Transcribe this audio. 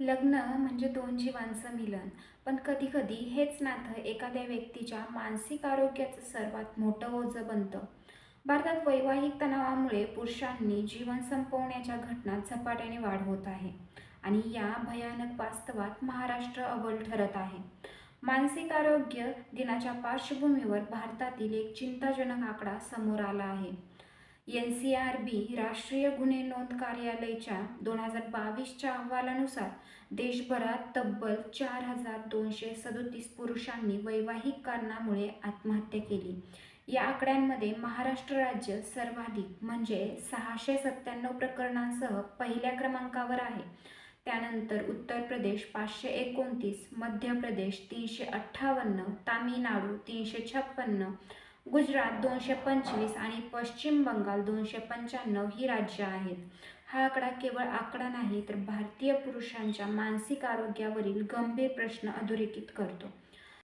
लग्न म्हणजे दोन जीवांचं मिलन. पण कधीकधी हेच नातं एखाद्या व्यक्तीच्या मानसिक आरोग्याचं सर्वात मोठं ओझं बनतं. भारतात वैवाहिक तणावामुळे पुरुषांनी जीवन संपवण्याच्या घटनात झपाट्याने वाढ होत आहे आणि या भयानक वास्तवात महाराष्ट्र अव्वल ठरत आहे. मानसिक आरोग्य दिनाच्या पार्श्वभूमीवर भारतातील एक चिंताजनक आकडा समोर आला आहे. एन सी आर बी राष्ट्रीय गुन्हे नोंद कार्यालयाच्या दोन हजार बावीसच्या अहवालानुसार देशभरात तब्बल चार हजार दोनशे सदोतीस पुरुषांनी वैवाहिक कारणामुळे आत्महत्या केली. या आकड्यांमध्ये महाराष्ट्र राज्य सर्वाधिक म्हणजे सहाशे सत्त्याण्णव प्रकरणांसह पहिल्या क्रमांकावर आहे. त्यानंतर उत्तर प्रदेश पाचशे एकोणतीस मध्य प्रदेश तीनशे अठ्ठावन्न तामिळनाडू तीनशे छप्पन्न गुजरात दोनशे पंचवीस आणि पश्चिम बंगाल दोनशे पंच्याण्णव ही राज्य आहेत. हा आकडा केवळ आकडा नाही तर भारतीय पुरुषांच्या मानसिक आरोग्यावरील गंभीर प्रश्न अधोरेखित करतो.